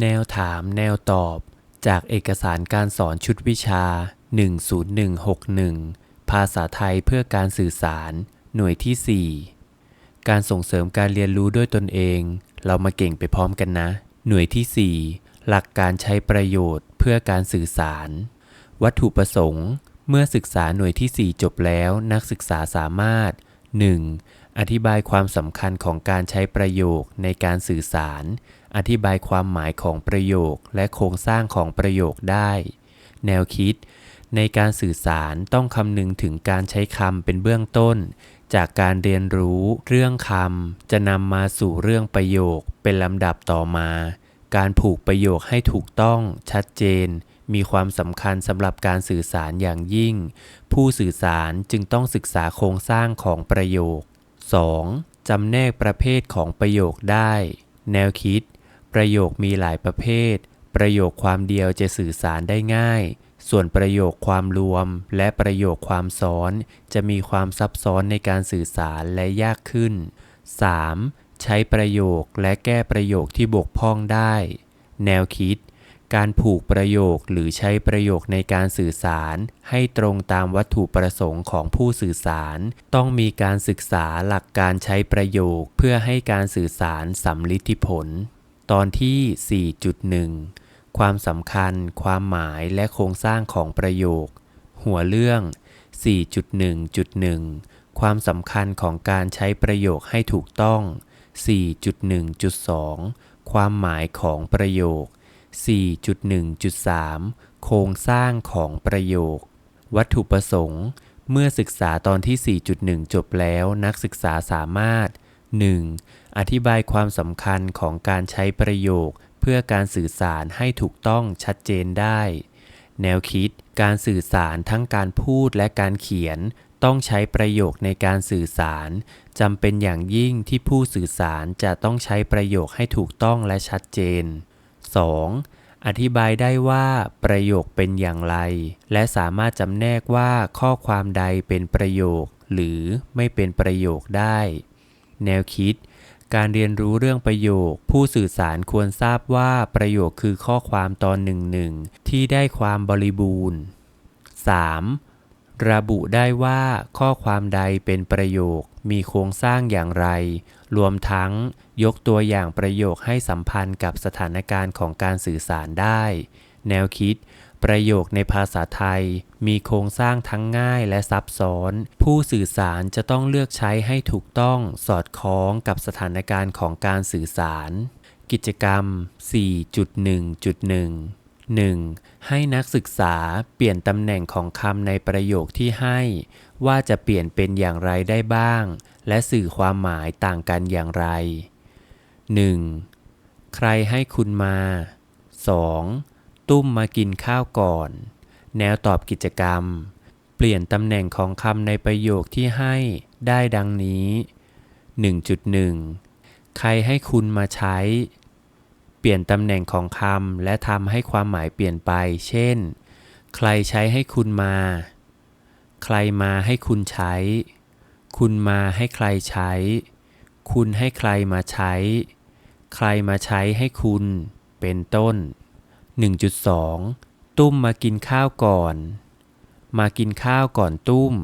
แนวถามแนวตอบ จากเอกสารการสอนชุดวิชา 10161 ภาษาไทยเพื่อการสื่อสาร หน่วยที่ 4 การส่งเสริมการเรียนรู้ด้วยตนเอง เรามาเก่งไปพร้อมกันนะ หน่วยที่ 4 หลักการใช้ประโยชน์เพื่อการสื่อสาร วัตถุประสงค์ เมื่อศึกษาหน่วยที่ 4 จบแล้วนักศึกษาสามารถ 1. อธิบายความสำคัญของการใช้ประโยคในการสื่อสาร อธิบายความหมายของประโยคและโครงสร้างของประโยคได้ แนวคิด ในการสื่อสารต้องคำนึงถึงการใช้คำเป็นเบื้องต้น จากการเรียนรู้เรื่องคำจะนำมาสู่เรื่องประโยคเป็นลำดับต่อมา การผูกประโยคให้ถูกต้องชัดเจน มีความสำคัญสำหรับการสื่อสารอย่างยิ่ง ผู้สื่อสารจึงต้องศึกษาโครงสร้างของประโยค 2. จำแนกประเภทของประโยคได้ แนวคิด ประโยคมีหลายประเภท ประโยคความเดียวจะสื่อสารได้ง่าย ส่วนประโยคความรวม และประโยคความซ้อน จะมีความซับซ้อนในการสื่อสารและยากขึ้น 3. ใช้ประโยคและแก้ประโยคที่บกพร่องได้ แนวคิด การผูกประโยคหรือใช้ประโยคในการสื่อสาร ให้ตรงตามวัตถุประสงค์ของผู้สื่อสาร ต้องมีการศึกษาหลักการใช้ประโยคเพื่อให้การสื่อสารสำลิดผล ตอนที่ 4.1 ความสำคัญ ความหมายและโครงสร้างของประโยค หัวเรื่อง 4.1.1 ความสำคัญของการใช้ประโยคให้ถูกต้อง 4.1.2 ความหมายของประโยค 4.1.3 โครงสร้างของประโยค วัตถุประสงค์ เมื่อศึกษาตอนที่ 4.1 จบแล้วนักศึกษาสามารถ 1. อธิบายความสำคัญของการใช้ประโยค เพื่อการสื่อสารให้ถูกต้องชัดเจนได้ แนวคิดการสื่อสารทั้งการพูดและการเขียน ต้องใช้ประโยคในการสื่อสารจำเป็นอย่างยิ่งที่ผู้สื่อสารจะต้องใช้ประโยคให้ถูกต้องและชัดเจน 2. อธิบายได้ว่าประโยคเป็นอย่างไร และสามารถจำแนกว่าข้อความใดเป็นประโยค หรือไม่เป็นประโยคได้ แนวคิด การเรียนรู้เรื่องประโยค ผู้สื่อสารควรทราบว่าประโยคคือข้อความตอนหนึ่งหนึ่งที่ได้ความบริบูรณ์ 3. ระบุได้ว่าข้อความใดเป็นประโยค มีโครงสร้างอย่างไร รวมทั้งยกตัวอย่างประโยคให้สัมพันธ์กับสถานการณ์ของการสื่อสารได้ แนวคิด ประโยคในภาษาไทย มีโครงสร้างทั้งง่ายและซับซ้อน ผู้สื่อสารจะต้องเลือกใช้ให้ถูกต้องสอดคล้องกับสถานการณ์ของการสื่อสาร กิจกรรม 4.1.1 1. ให้นักศึกษาเปลี่ยนตำแหน่งของคำในประโยคที่ให้ ว่าจะเปลี่ยนเป็นอย่างไรได้บ้าง และสื่อความหมายต่างกันอย่างไร 1. ใครให้คุณมา 2. ตุ้มมากินข้าวก่อน แนวตอบกิจกรรม เปลี่ยนตำแหน่งของคำในประโยคที่ให้ได้ดังนี้ 1.1 ใครให้คุณมาใช้ เปลี่ยนตำแหน่งของคำและทำให้ความหมายเปลี่ยนไป เช่น ใครใช้ให้คุณมา ใครมาให้คุณใช้ คุณมาให้ใครใช้ คุณให้ใครมาใช้ ใครมาใช้ให้คุณ เป็นต้น 1.2 ตุ้มมากินข้าวก่อน มากินข้าวก่อนตุ้ม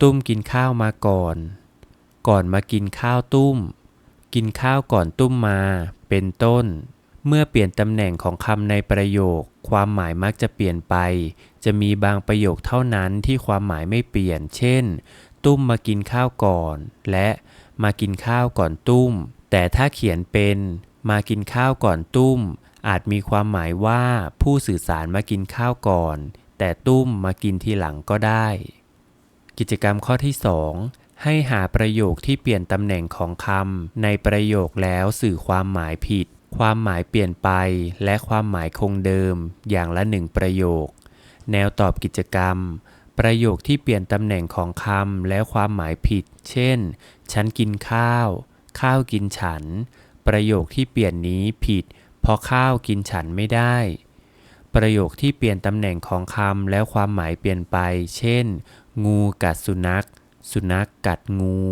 ตุ้มกินข้าวมาก่อน ก่อนมากินข้าวตุ้ม กินข้าวก่อนตุ้มมา เป็นต้น เมื่อเปลี่ยนตำแหน่งของคำในประโยค ความหมายมักจะเปลี่ยนไป จะมีบางประโยคเท่านั้นที่ความหมายไม่เปลี่ยน เช่น ตุ้มมากินข้าวก่อน และมากินข้าวก่อนตุ้ม แต่ถ้าเขียนเป็น มากินข้าวก่อนตุ้ม อาจมีความหมายว่าผู้สื่อสารมากินข้าวก่อน แต่ตุ้มมากินทีหลังก็ได้ กิจกรรมข้อที่ 2 ให้หาประโยคที่เปลี่ยนตำแหน่งของคำในประโยคแล้วสื่อความหมายผิด ความหมายเปลี่ยนไป และความหมายคงเดิม อย่างละหนึ่งประโยค แนวตอบกิจกรรม ประโยคที่เปลี่ยนตำแหน่งของคำและความหมายผิด เช่น ฉันกินข้าว ข้าวกินฉัน ประโยคที่เปลี่ยนนี้ผิด พราะข้าวกินฉันไม่ได้ ประโยคที่เปลี่ยนตำแหน่งของคำแล้วความหมายเปลี่ยนไป เช่น งูกัดสุนัข สุนัขกัดงู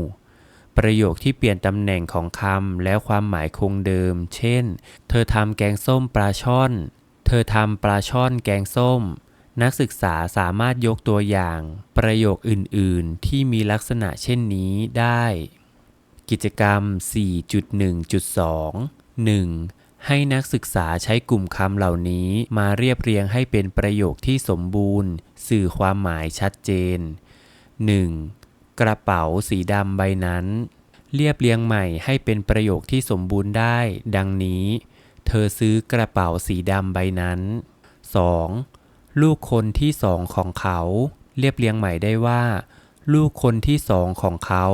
ปประโยคที่เปลี่ยนตำแหน่งของคำแล้วความหมายคงเดิม เช่น เธอทำแกงส้มปลาช่อน เธอทำปลาช่อนแกงส้มนักศึกษาสามารถยกตัวอย่าง ประโยคอื่น ๆ ที่มีลักษณะเช่นนี้ได้ กิจกรรม 4.1.2 1. ให้นักศึกษาใช้กลุ่มคำเหล่านี้มาเรียบเรียงให้เป็นประโยคที่สมบูรณ์ สื่อความหมายชัดเจน 1. กระเป๋าสีดำใบนั้น เรียบเรียงใหม่ให้เป็นประโยคที่สมบูรณ์ได้ ดังนี้ เธอซื้อกระเป๋าสีดำใบนั้น 2. ลูกคนที่สองของเขา เรียบเรียงใหม่ได้ว่า ลูกคนที่สองของเขา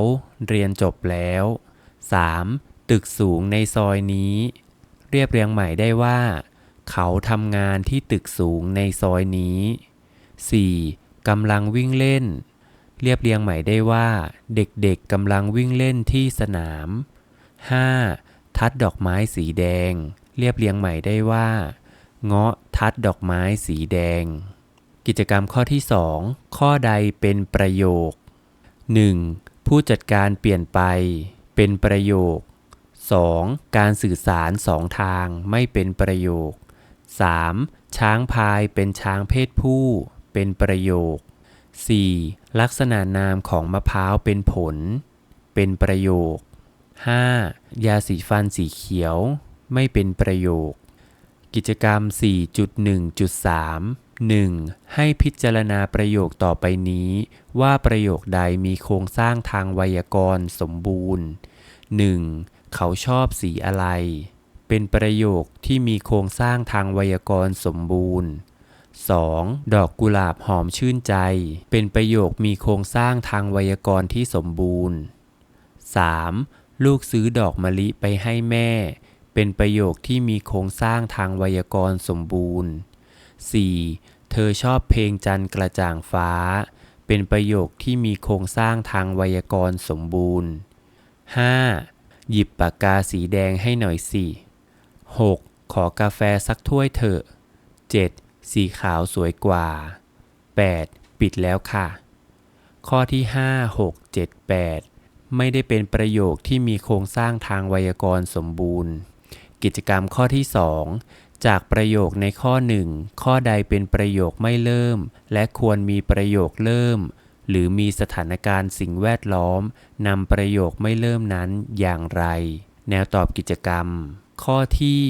เรียนจบแล้ว 3. ตึกสูงในซอยนี้ เรียบเรียงใหม่ได้ว่า เขาทำงานที่ตึกสูงในซอยนี้ 4. กำลังวิ่งเล่น เรียบเรียงใหม่ได้ว่า เด็กๆกำลังวิ่งเล่นที่สนาม 5. ทัดดอกไม้สีแดง เรียบเรียงใหม่ได้ว่า เงาะทัดดอกไม้สีแดง กิจกรรมข้อที่ 2 ข้อใดเป็นประโยค 1. ผู้จัดการเปลี่ยนไป เป็นประโยค 2. การสื่อสารสองทางไม่เป็นประโยค 3. ช้างพายเป็นช้างเพศผู้ เป็นประโยค 4. ลักษณะนามของมะพร้าวเป็นผล เป็นประโยค 5. ยาสีฟันสีเขียวไม่เป็นประโยค กิจกรรม 4.1.3 1. ให้พิจารณาประโยคต่อไปนี้ ว่าประโยคใดมีโครงสร้างทางไวยากรณ์สมบูรณ์ 1. เขาชอบสีอะไร เป็นประโยคที่มีโครงสร้างทางไวยากรณ์สมบูรณ์ 2. ดอกกุหลาบหอมชื่นใจ เป็นประโยคมีโครงสร้างทางไวยากรณ์ที่สมบูรณ์ 3. ลูกซื้อดอกมะลิไปให้แม่ เป็นประโยคที่มีโครงสร้างทางไวยากรณ์สมบูรณ์ 4. เธอชอบเพลงจันทร์กระจ่างฟ้า เป็นประโยคที่มีโครงสร้างทางไวยากรณ์สมบูรณ์ 5. หยิบปากกาสีแดงให้หน่อยสิ 6. ขอกาแฟสักถ้วยเถอะ 7. สีขาวสวยกว่า 8. ปิดแล้วค่ะ ข้อที่ 5 6 7 8 ไม่ได้เป็นประโยคที่มีโครงสร้างทางไวยากรณ์สมบูรณ์ กิจกรรมข้อที่ 2 จากประโยคในข้อ 1 ข้อใดเป็นประโยคไม่เริ่ม และควรมีประโยคเริ่ม หรือมีสถานการณ์สิ่งแวดล้อมนำประโยคไม่เริ่มนั้นอย่างไร แนวตอบกิจกรรม ข้อที่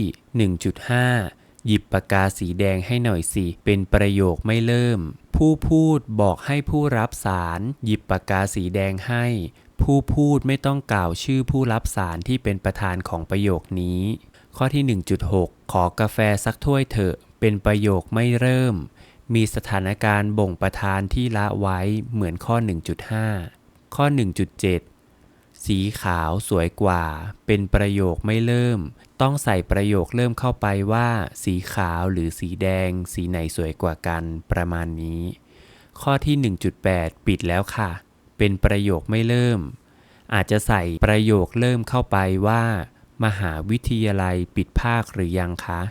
1.5 หยิบปากกาสีแดงให้หน่อยสิ เป็นประโยคไม่เริ่ม ผู้พูดบอกให้ผู้รับสาร หยิบปากกาสีแดงให้ ผู้พูดไม่ต้องกล่าวชื่อผู้รับสารที่เป็นประธานของประโยคนี้ ข้อที่ 1.6 ขอกาแฟสักถ้วยเถอะ เป็นประโยคไม่เริ่ม มีสถานการณ์บ่งประธานที่ละไว้เหมือนข้อ 1.5 ข้อ 1.7 สีขาวสวยกว่า เป็นประโยคไม่เริ่ม ต้องใส่ประโยคเริ่มเข้าไปว่า สีขาวหรือสีแดง สีไหนสวยกว่ากันประมาณนี้ ข้อที่ 1.8 ปิดแล้วค่ะ เป็นประโยคไม่เริ่ม อาจจะใส่ประโยคเริ่มเข้าไปว่า มหาวิทยาลัยปิดภาคหรือยังคะ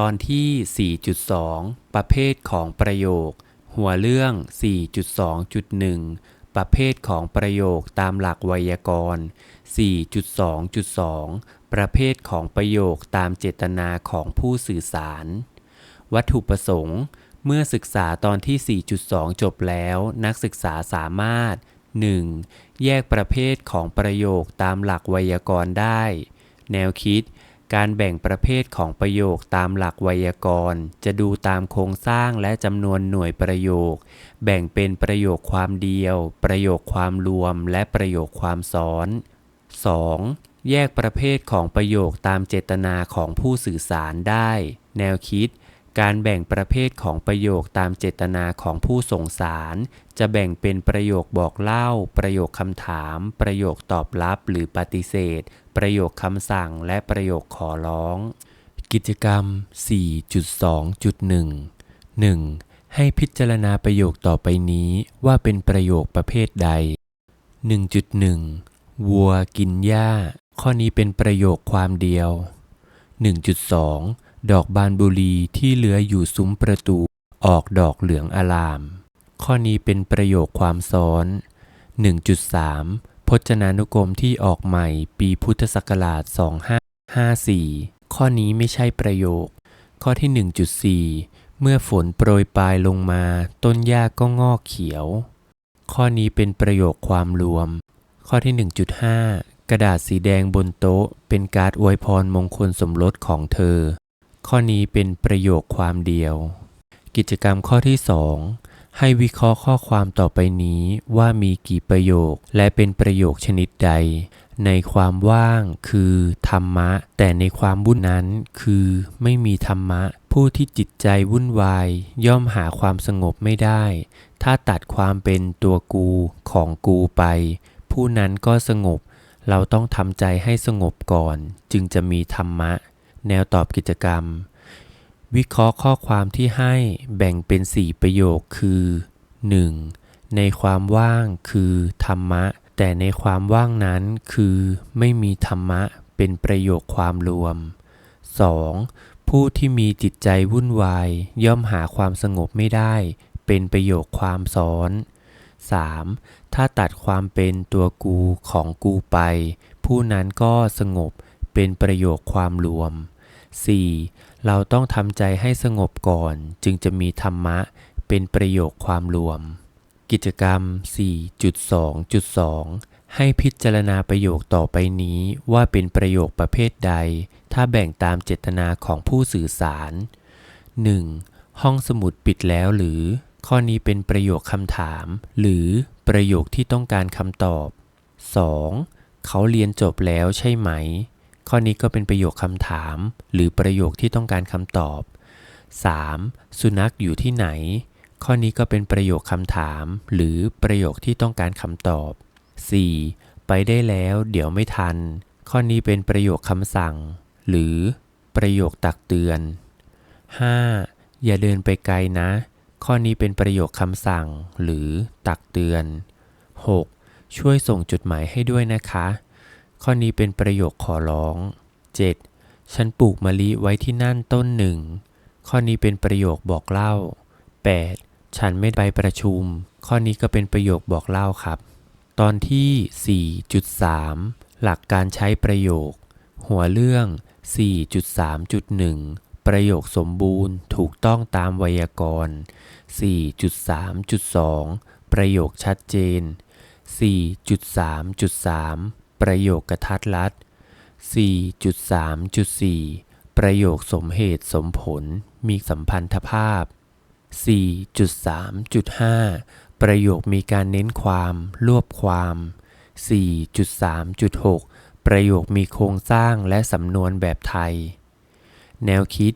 ตอนที่ 4.2 ประเภทของประโยค หัวเรื่อง 4.2.1 ประเภทของประโยคตามหลักไวยากรณ์ 4.2.2 ประเภทของประโยคตามเจตนาของผู้สื่อสาร วัตถุประสงค์ เมื่อศึกษาตอนที่ 4.2 จบแล้ว นักศึกษาสามารถ 1. แยกประเภทของประโยคตามหลักไวยากรณ์ได้ แนวคิด การแบ่งประเภทของประโยคตามหลักไวยากรณ์ จะดูตามโครงสร้างและจำนวนหน่วยประโยค แบ่งเป็นประโยคความเดียว ประโยคความรวม และประโยคความซ้อน 2. แยกประเภทของประโยคตามเจตนาของผู้สื่อสารได้ แนวคิด การแบ่งประเภทของประโยคตามเจตนาของผู้ส่งสาร จะแบ่งเป็นประโยคบอกเล่า ประโยคคำถาม ประโยคตอบรับหรือปฏิเสธ ประโยคคำสั่งและประโยคขอร้อง กิจกรรม 4.2.1 1. ให้พิจารณาประโยคต่อไปนี้ว่าเป็นประโยคประเภทใด 1.1 วัวกินหญ้า ข้อนี้เป็นประโยคความเดียว 1.2 ดอกบานบุรีที่เหลืออยู่ซุ้มประตู ออกดอกเหลืองอลาม ข้อนี้เป็นประโยคความซ้อน 1.3 พจนานุกรมที่ออกใหม่ปีพุทธศักราช 2554 ข้อนี้ไม่ใช่ประโยค ข้อที่ 1.4 เมื่อฝนโปรยปลายลงมา ต้นหญ้าก็งอกเขียว ข้อนี้เป็นประโยคความรวม ข้อที่ 1.5กระดาษสีแดงบนโต๊ะเป็นการ์ดอวยพรมงคลสมรสของเธอ ข้อนี้เป็นประโยคความเดียว กิจกรรมข้อที่ 2 ให้วิเคราะห์ข้อความต่อไปนี้ว่ามีกี่ประโยค และเป็นประโยคชนิดใด ในความว่างคือธรรมะ แต่ในความวุ่นนั้นคือไม่มีธรรมะ ผู้ที่จิตใจวุ่นวาย ย่อมหาความสงบไม่ได้ ถ้าตัดความเป็นตัวกูของกูไป ผู้นั้นก็สงบ เราต้องทำใจให้สงบก่อน จึงจะมีธรรมะ แนวตอบกิจกรรม วิเคราะห์ข้อความที่ให้แบ่งเป็น 4 ประโยคคือ 1. ในความว่างคือธรรมะ แต่ในความว่างนั้นคือไม่มีธรรมะเป็นประโยคความรวม 2. ผู้ที่มีจิตใจวุ่นวาย ย่อมหาความสงบไม่ได้ เป็นประโยคความซ้อน 3. ถ้าตัดความเป็นตัวกูของกูไป ผู้นั้นก็สงบเป็นประโยคความรวม 4. เราต้องทำใจให้สงบก่อนจึงจะมีธรรมะเป็นประโยคความรวม กิจกรรม 4.2.2 ให้พิจารณาประโยคต่อไปนี้ว่าเป็นประโยคประเภทใด ถ้าแบ่งตามเจตนาของผู้สื่อสาร 1. ห้องสมุดปิดแล้วหรือ ข้อนี้เป็นประโยคคำถาม หรือประโยคที่ต้องการคำตอบ 2. เขาเรียนจบแล้วใช่ไหม ข้อนี้ก็เป็นประโยคคำถาม หรือประโยคที่ต้องการคำตอบ 3. สุนัขอยู่ที่ไหน ข้อนี้ก็เป็นประโยคคำถาม หรือประโยคที่ต้องการคำตอบ 4. ไปได้แล้ว เดี๋ยวไม่ทัน ข้อนี้เป็นประโยคคำสั่ง หรือประโยคตักเตือน 5. อย่าเดินไปไกลนะ ข้อนี้เป็นประโยคคำสั่ง หรือตักเตือน 6. ช่วยส่งจดหมายให้ด้วยนะคะ ข้อนี้เป็นประโยคขอร้อง 7. ฉันปลูกมะลิไว้ที่นั่นต้นหนึ่ง ข้อนี้เป็นประโยคบอกเล่า 8. ฉันไม่ไปประชุม ข้อนี้ก็เป็นประโยคบอกเล่าครับ ตอนที่ 4.3 หลักการใช้ประโยค หัวเรื่อง 4.3.1ประโยคสมบูรณ์ถูกต้องตามไวยากรณ์ 4.3.2 ประโยคชัดเจน 4.3.3 ประโยคกระทัดรัด 4.3.4 ประโยคสมเหตุสมผลมีสัมพันธภาพ 4.3.5 ประโยคมีการเน้นความรวบความ 4.3.6 ประโยคมีโครงสร้างและสำนวนแบบไทย แนวคิด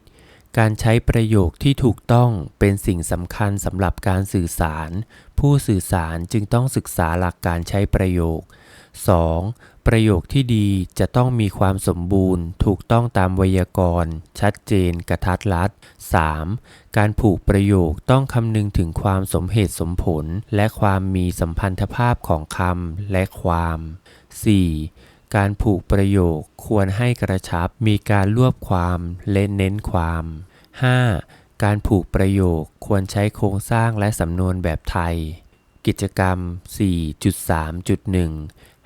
การใช้ประโยคที่ถูกต้องเป็นสิ่งสำคัญสำหรับการสื่อสาร ผู้สื่อสารจึงต้องศึกษาหลักการใช้ประโยค 2. ประโยคที่ดีจะต้องมีความสมบูรณ์ ถูกต้องตามไวยากรณ์ ชัดเจน กระทัดรัด 3. การผูกประโยคต้องคำนึงถึงความสมเหตุสมผล และความมีสัมพันธภาพของคำและความ 4. การผูกประโยคควรให้กระชับ มีการรวบความและเน้นความ 5. การผูกประโยคควรใช้โครงสร้างและสำนวนแบบไทย กิจกรรม 4.3.1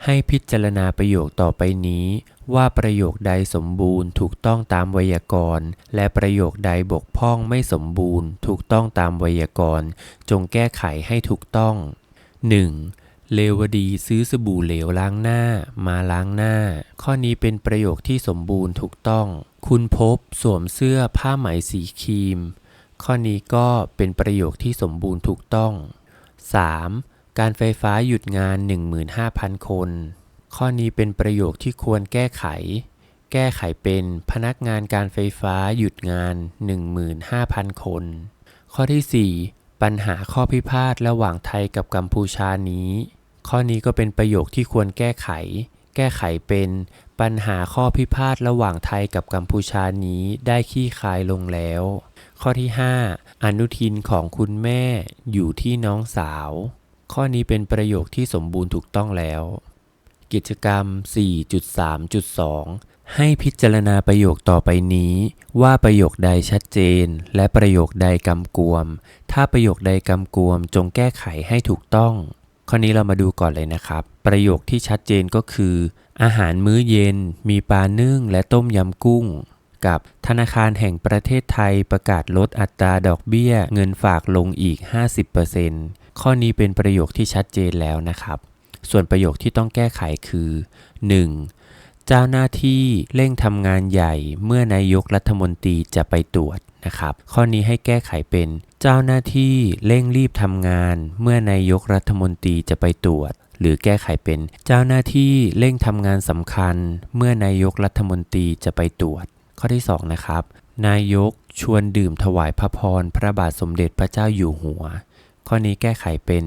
ให้พิจารณาประโยคต่อไปนี้ ว่าประโยคใดสมบูรณ์ถูกต้องตามไวยากรณ์ และประโยคใดบกพร่องไม่สมบูรณ์ ถูกต้องตามไวยากรณ์ จงแก้ไขให้ถูกต้อง 1. เลวดีซื้อสบู่เหลวล้างหน้า มาล้างหน้า ข้อนี้เป็นประโยคที่สมบูรณ์ถูกต้อง คุณพบสวมเสื้อผ้าไหมสีครีม ข้อนี้ก็เป็นประโยคที่สมบูรณ์ถูกต้อง 3. การไฟฟ้าหยุดงาน 15,000 คน ข้อนี้เป็นประโยคที่ควรแก้ไข แก้ไขเป็นพนักงานการไฟฟ้าหยุดงาน 15,000 คน ข้อที่ 4 ปัญหาข้อพิพาทระหว่างไทยกับกัมพูชานี้ ข้อนี้ก็เป็นประโยคที่ควรแก้ไข แก้ไขเป็นปัญหาข้อพิพาทระหว่างไทยกับกัมพูชานี้ได้ขี้คายลงแล้ว ข้อที่ 5 อนุทินของคุณแม่อยู่ที่น้องสาว ข้อนี้เป็นประโยคที่สมบูรณ์ถูกต้องแล้ว กิจกรรม 4.3.2 ให้พิจารณาประโยคต่อไปนี้ ว่าประโยคใดชัดเจน และประโยคใดกำกวม ถ้าประโยคใดกำกวมจงแก้ไขให้ถูกต้อง ข้อนี้เรามาดูก่อนเลยนะครับ ประโยคที่ชัดเจนก็คือ อาหารมื้อเย็น มีปลานึ่งและต้มยำกุ้งกับธนาคารแห่งประเทศไทยประกาศลดอัตราดอกเบี้ย เงินฝากลงอีก 50% ข้อนี้เป็นประโยคที่ชัดเจนแล้วนะครับ ส่วนประโยคที่ต้องแก้ไขคือ 1. เจ้าหน้าที่เร่งทำงานใหญ่เมื่อนายกรัฐมนตรีจะไปตรวจนะครับ ข้อนี้ให้แก้ไขเป็น เจ้าหน้าที่เร่งรีบทำงานเมื่อนายกรัฐมนตรีจะไปตรวจ หรือแก้ไขเป็น เจ้าหน้าที่เร่งทำงานสำคัญ เมื่อนายกรัฐมนตรีจะไปตรวจ ข้อที่ 2 นะครับ นายกชวนดื่มถวายพระพรพระบาทสมเด็จพระเจ้าอยู่หัว ข้อนี้แก้ไขเป็น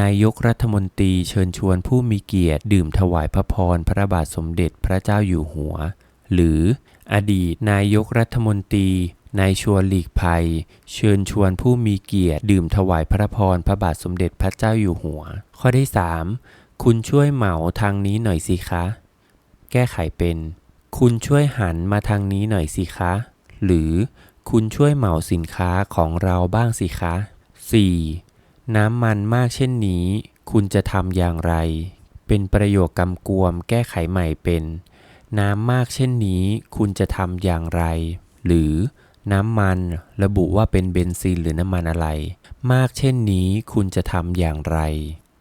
นายกรัฐมนตรีเชิญชวนผู้มีเกียรติดื่มถวายพระพรพระบาทสมเด็จพระเจ้าอยู่หัว หรืออดีตนายกรัฐมนตรีนายชวนหลีกภัย เชิญชวนผู้มีเกียรติดื่มถวายพระพรพระบาทสมเด็จพระเจ้าอยู่หัว ข้อที่ 3 คุณช่วยเหมาทางนี้หน่อยสิคะ แก้ไขเป็น คุณช่วยหันมาทางนี้หน่อยสิคะ หรือคุณช่วยเหมาสินค้าของเราบ้างสิคะ 4. น้ำมันมากเช่นนี้ คุณจะทำอย่างไร เป็นประโยคกำกวมแก้ไขใหม่เป็น น้ำมากเช่นนี้ คุณจะทำอย่างไร หรือน้ำมันระบุว่าเป็นเบนซินหรือน้ำมันอะไร มากเช่นนี้คุณจะทำอย่างไร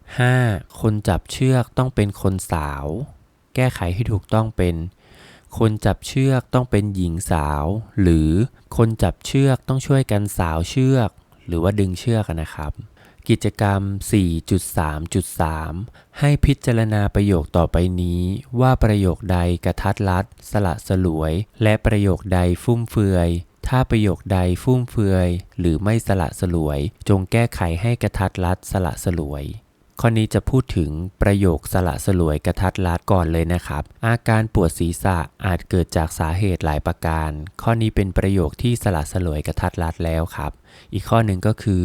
5. คนจับเชือกต้องเป็นคนสาว แก้ไขให้ถูกต้องเป็น คนจับเชือกต้องเป็นหญิงสาว หรือคนจับเชือกต้องช่วยกันสาวเชือก หรือว่าดึงเชือกนะครับ กิจกรรม 4.3.3 ให้พิจารณาประโยคต่อไปนี้ ว่าประโยคใดกระทัดรัด สละสลวย และประโยคใดฟุ่มเฟือยถ้าประโยคใดฟุ่มเฟือย หรือไม่สละสลวย จงแก้ไขให้กระทัดรัดสละสลวย ข้อนี้จะพูดถึงประโยคสละสลวยกระทัดรัดก่อนเลยนะครับ อาการปวดศีรษะอาจเกิดจากสาเหตุหลายประการ ข้อนี้เป็นประโยคที่สละสลวยกระทัดรัดแล้วครับ อีกข้อหนึ่งก็คือ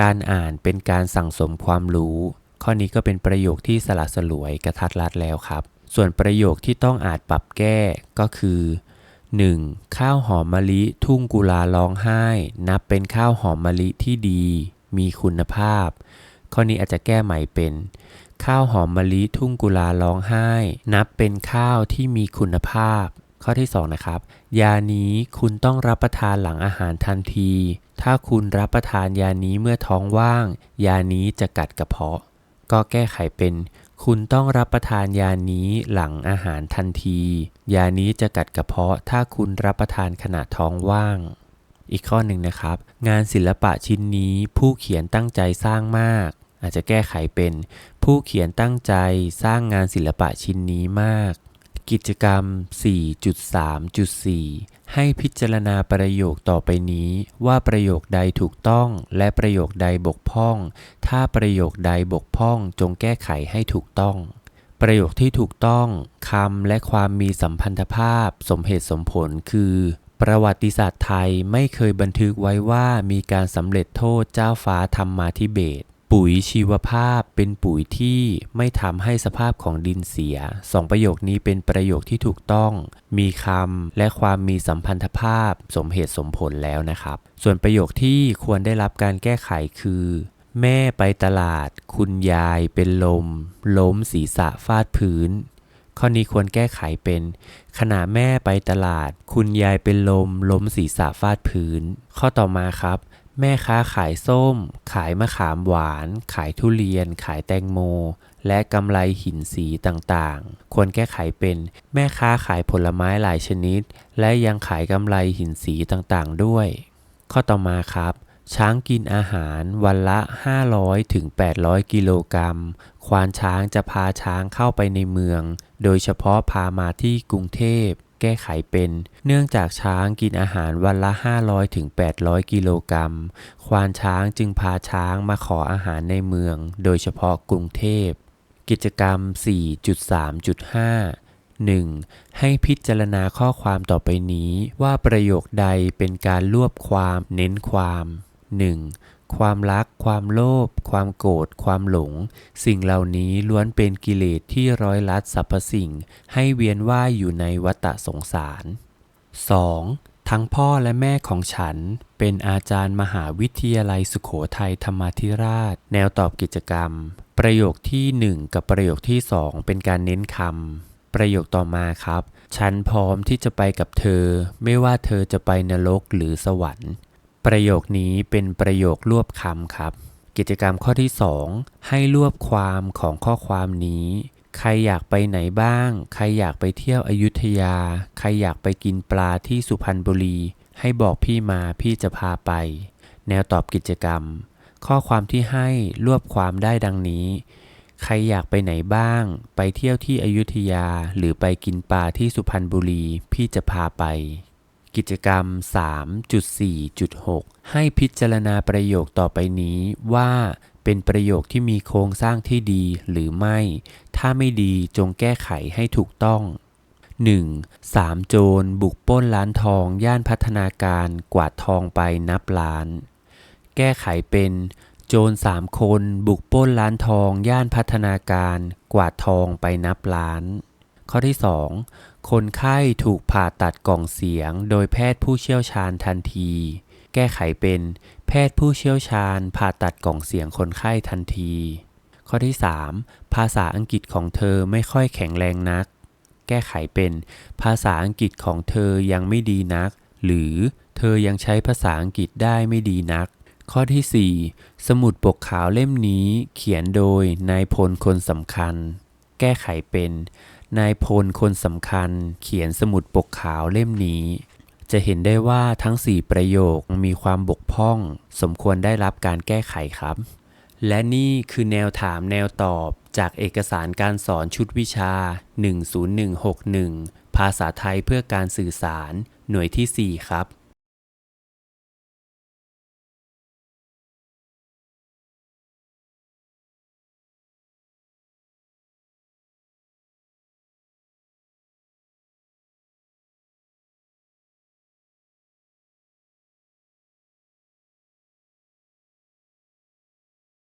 การอ่านเป็นการสั่งสมความรู้ ข้อนี้ก็เป็นประโยคที่สละสลวยกระทัดรัดแล้วครับ ส่วนประโยคที่ต้องอาจปรับแก้ก็คือ 1. ข้าวหอมมะลิทุ่งกุลาร้องไห้ นับเป็นข้าวหอมมะลิที่ดี มีคุณภาพ ข้อนี้อาจจะแก้ใหม่เป็น ข้าวหอมมะลิทุ่งกุลาร้องไห้ นับเป็นข้าวที่มีคุณภาพ ข้อที่ 2 นะครับ ยานี้คุณต้องรับประทานหลังอาหารทันที ถ้าคุณรับประทานยานี้เมื่อท้องว่าง ยานี้จะกัดกระเพาะ ก็แก้ไขเป็น คุณต้องรับประทานยานี้หลังอาหารทันที ยานี้จะกัดกระเพาะ ถ้าคุณรับประทานขณะท้องว่างอีกข้อหนึ่งนะครับ งานศิลปะชิ้นนี้ผู้เขียนตั้งใจสร้างมาก อาจจะแก้ไขเป็นผู้เขียนตั้งใจสร้างงานศิลปะชิ้นนี้มาก กิจกรรม 4.3.4 ให้พิจารณาประโยคต่อไปนี้ ว่าประโยคใดถูกต้องและประโยคใดบกพร่อง ถ้าประโยคใดบกพร่องจงแก้ไขให้ถูกต้องประโยคที่ถูกต้องคำและความมีสัมพันธภาพ สมเหตุสมผลคือ ประวัติศาสตร์ไทยไม่เคยบันทึกไว้ว่ามีการสำเร็จโทษเจ้าฟ้าธรรมาธิเบศ ปุ๋ยชีวภาพเป็นปุ๋ยที่ไม่ทำให้สภาพของดินเสียสองประโยคนี้เป็นประโยคที่ถูกต้อง มีคำและความมีสัมพันธภาพสมเหตุสมผลแล้วนะครับ ส่วนประโยคที่ควรได้รับการแก้ไขคือ แม่ไปตลาด คุณยายเป็นลม ล้มศีรษะฟาดพื้น ข้อนี้ควรแก้ไขเป็น ขณะแม่ไปตลาด คุณยายเป็นลม ล้มศีรษะฟาดพื้น ข้อต่อมาครับ แม่ค้าขายส้ม ขายมะขามหวาน ขายทุเรียน ขายแตงโม และกำไรหินสีต่างๆ ควรแก้ไขเป็นแม่ค้าขายผลไม้หลายชนิด และยังขายกำไรหินสีต่างๆด้วย ข้อต่อมาครับ ช้างกินอาหารวันละ 500ถึง800 กิโลกรัม ควานช้างจะพาช้างเข้าไปในเมือง โดยเฉพาะพามาที่กรุงเทพ แก้ไขเป็น เนื่องจากช้างกินอาหารวันละ 500ถึง800 กิโลกรัม ควานช้างจึงพาช้างมาขออาหารในเมือง โดยเฉพาะกรุงเทพ กิจกรรม 4.3.5 1. ให้พิจารณาข้อความต่อไปนี้ว่าประโยคใดเป็นการรวบความเน้นความ 1. ความรัก ความโลภ ความโกรธ ความหลง สิ่งเหล่านี้ล้วนเป็นกิเลสที่ร้อยลัดสรรพสิ่ง ให้เวียนว่ายอยู่ในวัฏสงสาร 2. ทั้งพ่อและแม่ของฉัน เป็นอาจารย์มหาวิทยาลัยสุขโขทัยธรรมาธิราช แนวตอบกิจกรรม ประโยคที่ 1 กับประโยคที่ 2 เป็นการเน้นคำ ประโยคต่อมาครับ ฉันพร้อมที่จะไปกับเธอ ไม่ว่าเธอจะไปนรกหรือสวรรค์ ประโยคนี้เป็นประโยครวบคำครับ กิจกรรมข้อที่ 2 ให้รวบความของข้อความนี้ ใครอยากไปไหนบ้าง ใครอยากไปเที่ยวอยุธยา ใครอยากไปกินปลาที่สุพรรณบุรี ให้บอกพี่มาพี่จะพาไป แนวตอบกิจกรรม ข้อความที่ให้รวบความได้ดังนี้ ใครอยากไปไหนบ้าง ไปเที่ยวที่อยุธยา หรือไปกินปลาที่สุพรรณบุรี พี่จะพาไป กิจกรรม 3.4.6 ให้พิจารณาประโยคต่อไปนี้ว่าเป็นประโยคที่มีโครงสร้างที่ดีหรือไม่ ถ้าไม่ดีจงแก้ไขให้ถูกต้อง 1. สามโจรบุกปล้นร้านทองย่านพัฒนาการกวาดทองไปนับล้าน แก้ไขเป็น โจรสามคนบุกปล้นร้านทองย่านพัฒนาการกวาดทองไปนับล้าน ข้อที่ 2 คนไข้ถูกผ่าตัดกล่องเสียง โดยแพทย์ผู้เชี่ยวชาญทันที แก้ไขเป็น แพทย์ผู้เชี่ยวชาญ ผ่าตัดกล่องเสียงคนไข้ทันที ข้อที่ 3 ภาษาอังกฤษของเธอไม่ค่อยแข็งแรงนัก แก้ไขเป็น ภาษาอังกฤษของเธอยังไม่ดีนัก หรือเธอยังใช้ภาษาอังกฤษได้ไม่ดีนัก ข้อที่ 4 สมุดปกขาวเล่มนี้เขียนโดยนายพลคนสำคัญ แก้ไขเป็น นายพลคนสำคัญเขียนสมุดปกขาวเล่มนี้ จะเห็นได้ว่าทั้ง 4 ประโยคมีความบกพร่อง สมควรได้รับการแก้ไขครับ และนี่คือแนวถามแนวตอบจากเอกสารการสอนชุดวิชา 10161 ภาษาไทยเพื่อการสื่อสาร หน่วยที่ 4 ครับ